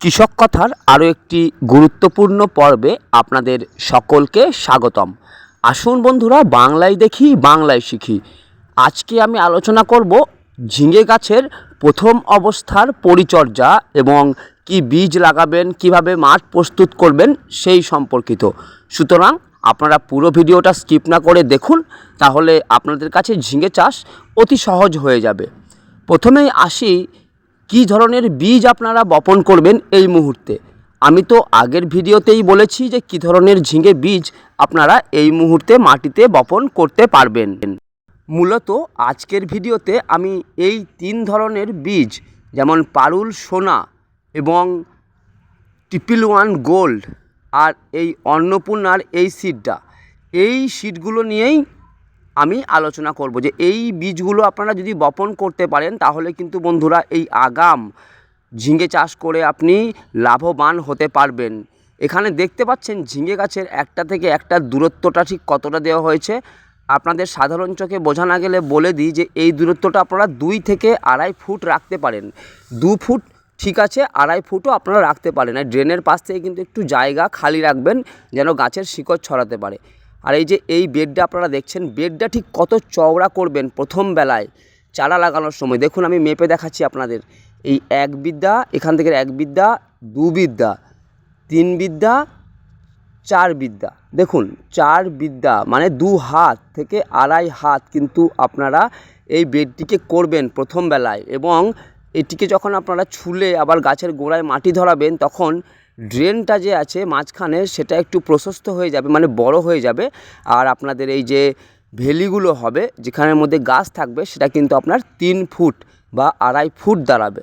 কৃষক কথার আরও একটি গুরুত্বপূর্ণ পর্বে আপনাদের সকলকে স্বাগতম। আসুন বন্ধুরা, বাংলায় দেখি, বাংলায় শিখি। আজকে আমি আলোচনা করব ঝিঙে গাছের প্রথম অবস্থার পরিচর্যা এবং কি বীজ লাগাবেন, কীভাবে মাঠ প্রস্তুত করবেন সেই সম্পর্কিত। সুতরাং আপনারা পুরো ভিডিওটা স্কিপ না করে দেখুন, তাহলে আপনাদের কাছে ঝিঙে চাষ অতি সহজ হয়ে যাবে। প্রথমেই আসি কী ধরনের বীজ আপনারা বপন করবেন এই মুহূর্তে? আমি তো আগের ভিডিওতেই বলেছি যে কী ধরনের ঝিঙে বীজ আপনারা এই মুহূর্তে মাটিতে বপন করতে পারবেন। মূলত আজকের ভিডিওতে আমি এই তিন ধরনের বীজ, যেমন পারুল, সোনা এবং ট্রিপল ওয়ান গোল্ড আর এই অন্নপূর্ণার এই সিডটা এই সিডগুলো নিয়েই আমি আলোচনা করব যে এই বীজগুলো আপনারা যদি বপন করতে পারেন, তাহলে কিন্তু বন্ধুরা এই আগাম ঝিঙে চাষ করে আপনি লাভবান হতে পারবেন। এখানে দেখতে পাচ্ছেন ঝিঙে গাছের একটা থেকে একটা দূরত্বটা ঠিক কতটা দেওয়া হয়েছে। আপনাদের সাধারণ চোখে বোঝা না গেলে বলে দিই যে এই দূরত্বটা আপনারা দুই থেকে আড়াই ফুট রাখতে পারেন। দু ফুট ঠিক আছে, আড়াই ফুটও আপনারা রাখতে পারেন। আর ড্রেনের পাশ থেকে কিন্তু একটু জায়গা খালি রাখবেন, যেন গাছের শিকড় ছড়াতে পারে। আর এই যে এই বেডটা আপনারা দেখছেন, বেডটা ঠিক কত চওড়া করবেন প্রথম বেলায় চারা লাগানোর সময়। দেখুন, আমি মেপে দেখাচ্ছি আপনাদের। এই এক বিদ্যা, এখান থেকে এক বিদ্যা, দু বিদ্যা, তিন বিদ্যা, চার বিদ্যা। দেখুন, চার বিদ্যা মানে দু হাত থেকে আড়াই হাত কিন্তু আপনারা এই বেডটিকে করবেন প্রথম বেলায়। এবং এটিকে যখন আপনারা ছুলে আবার গাছের গোড়ায় মাটি ধরাবেন, তখন ড্রেনটা যে আছে মাঝখানে সেটা একটু প্রশস্ত হয়ে যাবে মানে বড় হয়ে যাবে। আর আপনাদের এই যে ভেলিগুলো হবে, যেখানের মধ্যে গাছ থাকবে, সেটা কিন্তু আপনার তিন ফুট বা আড়াই ফুট দাঁড়াবে।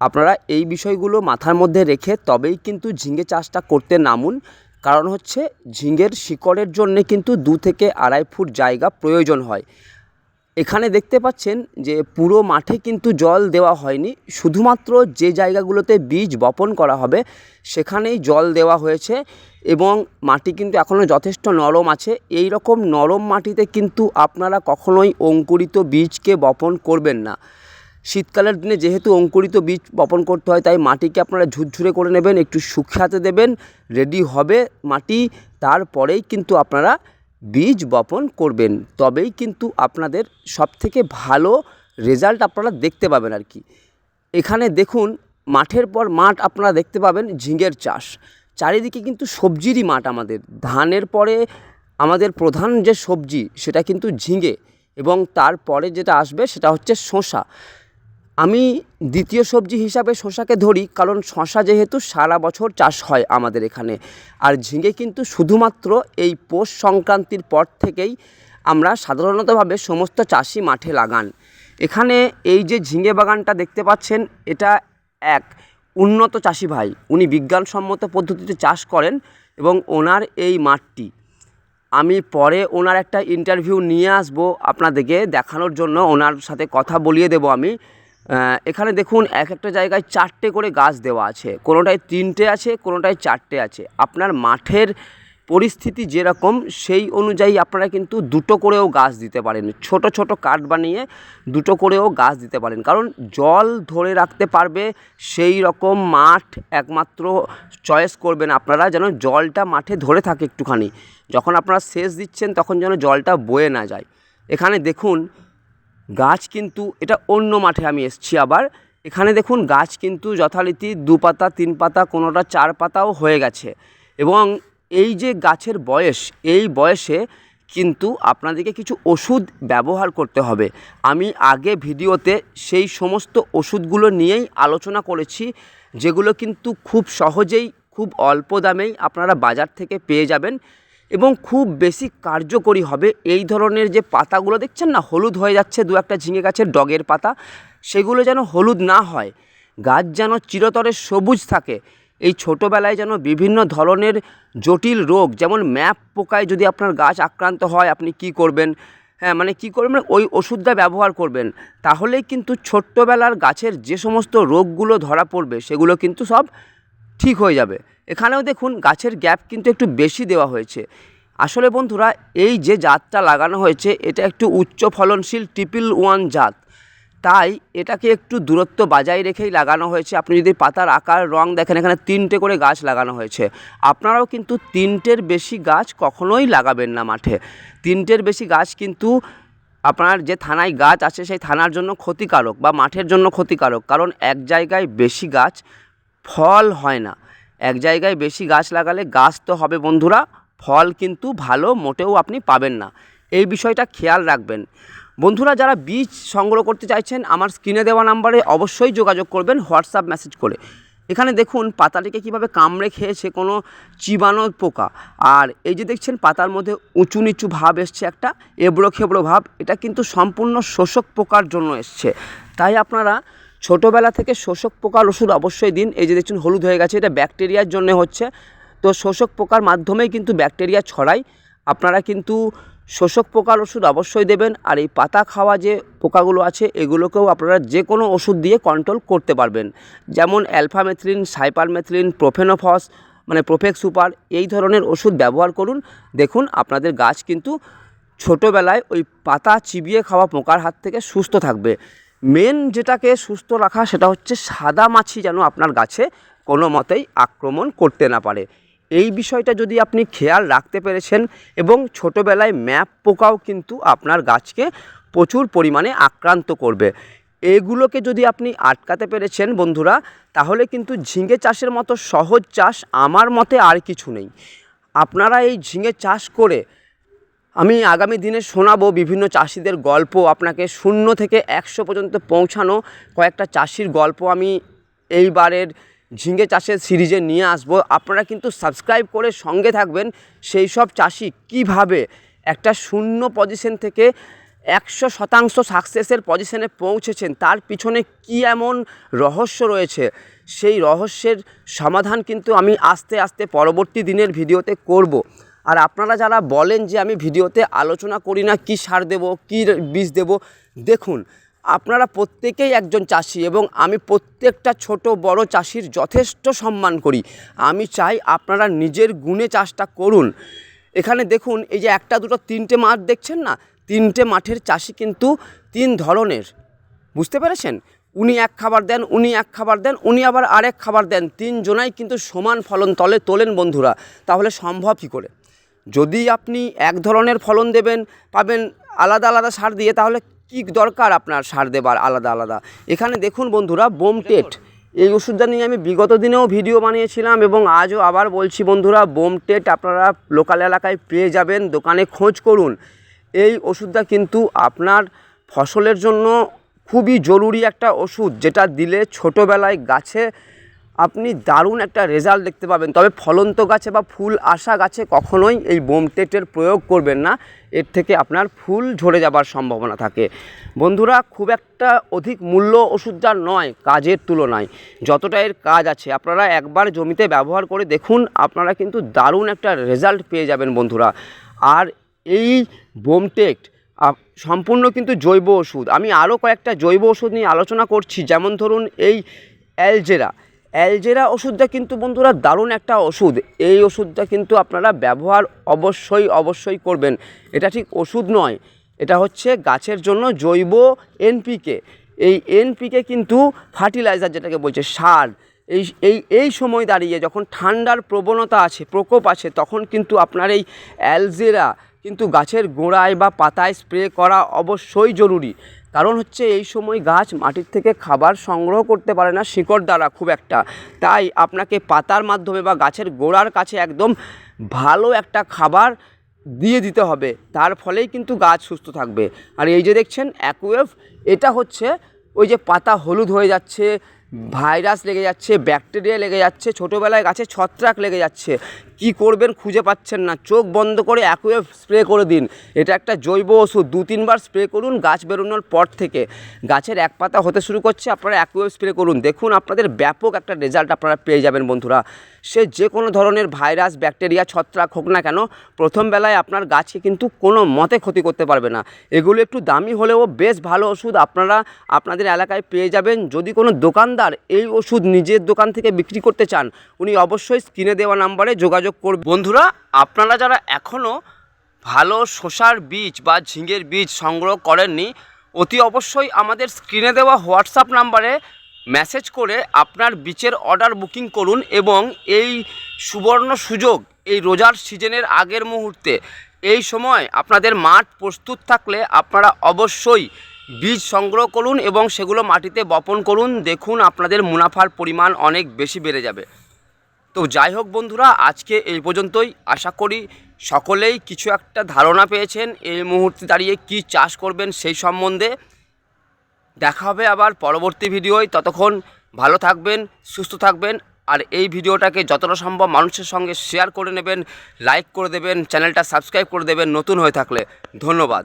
আপনারা এই বিষয়গুলো মাথার মধ্যে রেখে তবেই কিন্তু ঝিঙে চাষটা করতে নামুন। কারণ হচ্ছে ঝিঙের শিকড়ের জন্যে কিন্তু দু থেকে আড়াই ফুট জায়গা প্রয়োজন হয়। এখানে দেখতে পাচ্ছেন যে পুরো মাঠে কিন্তু জল দেওয়া হয়নি। শুধুমাত্র যে জায়গাগুলোতে বীজ বপন করা হবে, সেখানেই জল দেওয়া হয়েছে এবং মাটি কিন্তু এখনও যথেষ্ট নরম আছে। এই রকম নরম মাটিতে কিন্তু আপনারা কখনোই অঙ্কুরিত বীজকে বপন করবেন না। শীতকালের দিনে যেহেতু অঙ্কুরিত বীজ বপন করতে হয়, তাই মাটিকে আপনারা ঝুরঝুরে করে নেবেন, একটু শুকসাতে দেবেন রেডি হবে মাটি। তারপরেই কিন্তু আপনারা বীজ বপন করবেন, তবেই কিন্তু আপনাদের সবথেকে ভালো রেজাল্ট আপনারা দেখতে পাবেন আর কি। এখানে দেখুন, মাঠের পর মাঠ আপনারা দেখতে পাবেন ঝিঙের চাষ। চারিদিকে কিন্তু সবজিরই মাঠ আমাদের। ধানের পরে আমাদের প্রধান যে সবজি, সেটা কিন্তু ঝিঙে। এবং তারপরে যেটা আসবে, সেটা হচ্ছে শসা। আমি দ্বিতীয় সবজি হিসাবে শশাকে ধরি, কারণ শশা যেহেতু সারা বছর চাষ হয় আমাদের এখানে। আর ঝিঙে কিন্তু শুধুমাত্র এই পৌষ সংক্রান্তির পর থেকেই আমরা সাধারণতভাবে সমস্ত চাষি মাঠে লাগান। এখানে এই যে ঝিঙে বাগানটা দেখতে পাচ্ছেন, এটা এক উন্নত চাষি ভাই। উনি বিজ্ঞানসম্মত পদ্ধতিতে চাষ করেন এবং ওনার এই মাঠটি। আমি পরে ওনার একটা ইন্টারভিউ নিয়ে আসব আপনাদেরকে দেখানোর জন্য, ওনার সাথে কথা বলিয়ে দেবো আমি। এখানে দেখুন এক একটা জায়গায় চারটে করে গাছ দেওয়া আছে। কোনোটায় তিনটে আছে, কোনোটায় চারটে আছে। আপনার মাঠের পরিস্থিতি যেরকম, সেই অনুযায়ী আপনারা কিন্তু দুটো করেও গাছ দিতে পারেন। ছোট ছোট কাঠ বানিয়ে দুটো করেও গাছ দিতে পারেন। কারণ জল ধরে রাখতে পারবে, সেই রকম মাঠ একমাত্র চয়েস করবেন আপনারা যেন জলটা মাঠে ধরে থাকে একটুখানি। যখন আপনারা সেচ দিচ্ছেন, তখন যেন জলটা বয়ে না যায়। এখানে দেখুন গাছ কিন্তু এটা অন্য মাঠে আমি এসছি আবার। এখানে দেখুন গাছ কিন্তু যথারীতি দু পাতা, তিন পাতা, কোনোটা চার পাতাও হয়ে গেছে। এবং এই যে গাছের বয়স, এই বয়সে কিন্তু আপনাদেরকে কিছু ওষুধ ব্যবহার করতে হবে। আমি আগে ভিডিওতে সেই সমস্ত ওষুধগুলো নিয়েই আলোচনা করেছি, যেগুলো কিন্তু খুব সহজেই, খুব অল্প দামেই আপনারা বাজার থেকে পেয়ে যাবেন। এবং খুব বেশি কার্যকরী হবে। এই ধরনের যে পাতাগুলো দেখছেন না, হলুদ হয়ে যাচ্ছে দু একটা ঝিঙে গাছের ডগের পাতা, সেগুলো যেন হলুদ না হয়। গাছ যেন চিরতরে সবুজ থাকে। এই ছোটোবেলায় যেন বিভিন্ন ধরনের জটিল রোগ, যেমন ম্যাপ পোকায় যদি আপনার গাছ আক্রান্ত হয়, আপনি কি করবেন? হ্যাঁ মানে কী করবেন? মানে ওই ওষুধটা ব্যবহার করবেন। তাহলেই কিন্তু ছোট্টবেলার গাছের যে সমস্ত রোগগুলো ধরা পড়বে, সেগুলো কিন্তু সব ঠিক হয়ে যাবে। এখানেও দেখুন গাছের গ্যাপ কিন্তু একটু বেশি দেওয়া হয়েছে। আসলে বন্ধুরা, এই যে জাতটা লাগানো হয়েছে, এটা একটু উচ্চ ফলনশীল ট্রিপল ওয়ান জাত। তাই এটাকে একটু দূরত্ব বজায় রেখেই লাগানো হয়েছে। আপনি যদি পাতার আকার, রং দেখেন, এখানে তিনটে করে গাছ লাগানো হয়েছে। আপনারাও কিন্তু তিনটের বেশি গাছ কখনোই লাগাবেন না মাঠে। তিনটের বেশি গাছ কিন্তু আপনার যে থানায় গাছ আছে, সেই থানার জন্য ক্ষতিকারক বা মাঠের জন্য ক্ষতিকারক। কারণ এক জায়গায় বেশি গাছ ফল হয় না। এক জায়গায় বেশি গাছ লাগালে গাছ তো হবে বন্ধুরা, ফল কিন্তু ভালো মোটেও আপনি পাবেন না। এই বিষয়টা খেয়াল রাখবেন। বন্ধুরা, যারা বীজ সংগ্রহ করতে চাইছেন, আমার স্ক্রিনে দেওয়া নাম্বারে অবশ্যই যোগাযোগ করবেন, হোয়াটসঅ্যাপ মেসেজ করে। এখানে দেখুন, পাতাটিকে কীভাবে কামড়ে খেয়েছে কোনো চিবানো পোকা। আর এই যে দেখছেন, পাতার মধ্যে উঁচু নিচু ভাব এসছে একটা, এবড়ো খেবড়ো ভাব, এটা কিন্তু সম্পূর্ণ শোষক পোকার জন্য এসছে। তাই আপনারা ছোটোবেলা থেকে শোষক পোকার ওষুধ অবশ্যই দিন। এই যে দেখছেন, হলুদ হয়ে গেছে, এটা ব্যাকটেরিয়ার জন্য হচ্ছে। তো শোষক পোকার মাধ্যমেই কিন্তু ব্যাকটেরিয়া ছড়ায়। আপনারা কিন্তু শোষক পোকার ওষুধ অবশ্যই দেবেন। আর এই পাতা খাওয়া যে পোকাগুলো আছে, এগুলোকেও আপনারা যে কোনো ওষুধ দিয়ে কন্ট্রোল করতে পারবেন। যেমন অ্যালফামেথ্রিন, সাইপারমেথ্রিন, প্রোফেনোফস মানে প্রোফেক সুপার, এই ধরনের ওষুধ ব্যবহার করুন। দেখুন, আপনাদের গাছ কিন্তু ছোটোবেলায় ওই পাতা চিবিয়ে খাওয়া পোকার হাত থেকে সুস্থ থাকবে। মেন যেটাকে সুস্থ রাখা সেটা হচ্ছে সাদা মাছি যেন আপনার গাছে কোনো মতেই আক্রমণ করতে না পারে। এই বিষয়টা যদি আপনি খেয়াল রাখতে পেরেছেন এবং ছোটোবেলায় ম্যাপ পোকাও কিন্তু আপনার গাছকে প্রচুর পরিমাণে আক্রান্ত করবে। এগুলোকে যদি আপনি আটকাতে পেরেছেন বন্ধুরা, তাহলে কিন্তু ঝিঙে চাষের মতো সহজ চাষ আমার মতে আর কিছু নেই। আপনারা এই ঝিঙে চাষ করে আমি আগামী দিনে শোনাবো বিভিন্ন চাষিদের গল্প, আপনাকে শূন্য থেকে একশো পর্যন্ত পৌঁছানো কয়েকটা চাষির গল্প। আমি এইবারের ঝিঙে চাষের সিরিজে নিয়ে আসব। আপনারা কিন্তু সাবস্ক্রাইব করে সঙ্গে থাকবেন। সেই সব চাষি কীভাবে একটা শূন্য পজিশন থেকে একশো শতাংশ সাকসেসের পজিশনে পৌঁছেছেন, তার পিছনে কি এমন রহস্য রয়েছে? সেই রহস্যের সমাধান কিন্তু আমি আস্তে আস্তে পরবর্তী দিনের ভিডিওতে করব। আর আপনারা যারা বলেন যে আমি ভিডিওতে আলোচনা করি না, কী সার দেব, কী বীজ দেব, দেখুন, আপনারা প্রত্যেকেই একজন চাষি এবং আমি প্রত্যেকটা ছোট, বড় চাষির যথেষ্ট সম্মান করি। আমি চাই আপনারা নিজের গুণে চাষটা করুন। এখানে দেখুন, এই যে একটা, দুটো, তিনটে মাঠ দেখছেন না? তিনটে মাঠের চাষি কিন্তু তিন ধরনের। বুঝতে পেরেছেন? উনি এক খাবার দেন, উনি এক খাবার দেন, উনি আবার আরেক খাবার দেন। তিনজনাই কিন্তু সমান ফলন তলে তোলেন বন্ধুরা। তাহলে সম্ভব কী করে? যদি আপনি এক ধরনের ফলন দেবেন, পাবেন আলাদা আলাদা সার দিয়ে, তাহলে কি দরকার আপনার সার দেবার আলাদা আলাদা? এখানে দেখুন বন্ধুরা, বোমটেট। এই ওষুধটা নিয়ে আমি বিগত দিনেও ভিডিও বানিয়েছিলাম এবং আজও আবার বলছি বন্ধুরা, বোমটেট আপনারা লোকাল এলাকায় পেয়ে যাবেন, দোকানে খোঁজ করুন। এই ওষুধটা কিন্তু আপনার ফসলের জন্য খুবই জরুরি একটা ওষুধ, যেটা দিলে ছোটোবেলায় গাছে আপনি দারুণ একটা রেজাল্ট দেখতে পাবেন। তবে ফলন্ত গাছে বা ফুল আসা গাছে কখনোই এই বোমটেটের প্রয়োগ করবেন না। এর থেকে আপনার ফুল ঝরে যাবার সম্ভাবনা থাকে। বন্ধুরা, খুব একটা অধিক মূল্য ওষুধ ওষুধটা নয়, কাজের তুলনায়। যতটা এর কাজ আছে, আপনারা একবার জমিতে ব্যবহার করে দেখুন, আপনারা কিন্তু দারুণ একটা রেজাল্ট পেয়ে যাবেন বন্ধুরা। আর এই বোমটেক্ট সম্পূর্ণ কিন্তু জৈব ওষুধ। আমি আরও কয়েকটা জৈব ওষুধ নিয়ে আলোচনা করছি। যেমন ধরুন এই অ্যালজেরা। অ্যালজেরা ওষুধটা কিন্তু বন্ধুরা দারুণ একটা ওষুধ। এই ওষুধটা কিন্তু আপনারা ব্যবহার অবশ্যই অবশ্যই করবেন। এটা ঠিক ওষুধ নয়, এটা হচ্ছে গাছের জন্য জৈব এনপিকে এই এনপিকে কিন্তু ফার্টিলাইজার যেটাকে বলছে, সার। এই এই এই সময় দাঁড়িয়ে যখন ঠান্ডার প্রবণতা আছে, প্রকোপ আছে, তখন কিন্তু আপনার এই অ্যালজেরা কিন্তু গাছের গোড়ায় বা পাতায় স্প্রে করা অবশ্যই জরুরি। কারণ হচ্ছে এই সময় গাছ মাটির থেকে খাবার সংগ্রহ করতে পারে না শিকড় দ্বারা খুব একটা। তাই আপনাকে পাতার মাধ্যমে বা গাছের গোড়ার কাছে একদম ভালো একটা খাবার দিয়ে দিতে হবে। তার ফলেই কিন্তু গাছ সুস্থ থাকবে। আর এই যে দেখছেন অ্যাকুয়েভ এটা হচ্ছে ওই যে পাতা হলুদ হয়ে যাচ্ছে ভাইরাস লেগে যাচ্ছে, ব্যাকটেরিয়া লেগে যাচ্ছে, ছোটোবেলায় গাছে ছত্রাক লেগে যাচ্ছে। কি করবেন খুঁজে পাচ্ছেন না। চোখ বন্ধ করে অ্যাকুয়েভ স্প্রে করে দিন। এটা একটা জৈব ওষুধ। দু, তিনবার স্প্রে করুন গাছ বেরোনোর পর থেকে। গাছের এক পাতা হতে শুরু করছে, আপনারা অ্যাকুয়েভ স্প্রে করুন। দেখুন আপনাদের ব্যাপক একটা রেজাল্ট আপনারা পেয়ে যাবেন বন্ধুরা। সে যে কোনো ধরনের ভাইরাস, ব্যাকটেরিয়া, ছত্রাক হোক না কেন, প্রথম বেলায় আপনার গাছকে কিন্তু কোনো মতে ক্ষতি করতে পারবে না। এগুলো একটু দামি হলেও বেশ ভালো ওষুধ আপনারা আপনাদের এলাকায় পেয়ে যাবেন। যদি কোনো দোকানদার এই ওষুধ নিজের দোকান থেকে বিক্রি করতে চান, উনি অবশ্যই স্ক্রিনে দেওয়া নাম্বারে যোগাযোগ করবেন বন্ধুরা, আপনারা যারা এখনও ভালো শসার বীজ বা ঝিঙের বীজ সংগ্রহ করেননি, অতি অবশ্যই আমাদের স্ক্রিনে দেওয়া হোয়াটসঅ্যাপ নাম্বারে মেসেজ করে আপনার বিচের অর্ডার বুকিং করুন এবং এই সুবর্ণ সুযোগ, এই রোজার সিজনের আগের মুহূর্তে, এই সময় আপনাদের মাঠ প্রস্তুত থাকলে আপনারা অবশ্যই বীজ সংগ্রহ করুন এবং সেগুলো মাটিতে বপন করুন। দেখুন আপনাদের মুনাফার পরিমাণ অনেক বেশি বেড়ে যাবে। তো যাই হোক বন্ধুরা, আজকে এই পর্যন্তই। আশা করি সকলেই কিছু একটা ধারণা পেয়েছেন, এই মুহূর্তে দাঁড়িয়ে কি চাষ করবেন সেই সম্বন্ধে। দেখা হবে আবার পরবর্তী ভিডিওয়। ততক্ষণ ভালো থাকবেন, সুস্থ থাকবেন, আর এই ভিডিওটাকে যতটা সম্ভব মানুষের সঙ্গে শেয়ার করে নেবেন লাইক করে দেবেন, চ্যানেলটা সাবস্ক্রাইব করে দেবেন নতুন হয়ে থাকলে। ধন্যবাদ।